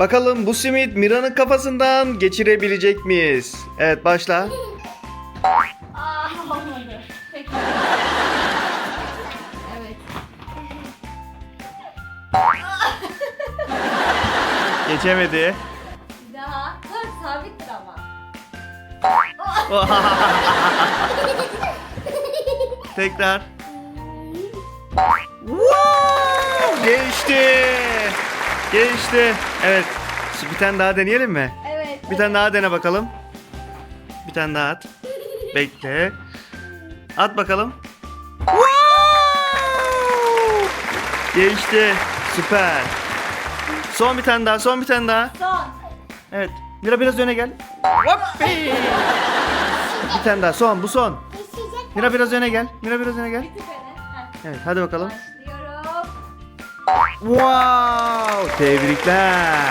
Bakalım bu simit Mira'nın kafasından geçirebilecek miyiz? Evet başla. Aa olmadı. Peki. evet. Geçemedi. Bir daha. Dur sabittir ama. Tekrar. Wow! Geçti. Geçti. Evet. Bir tane daha deneyelim mi? Evet. Bir tane daha dene bakalım. Bir tane daha at. Bekle. At bakalım. Wow! Geçti. Süper. Son bir tane daha, son bir tane daha. Son. Evet. Mira biraz öne gel. Hoppi! bir tane daha, son, bu son. Mira biraz öne gel. Mira biraz öne gel. Evet, hadi bakalım. Wow! Tebrikler.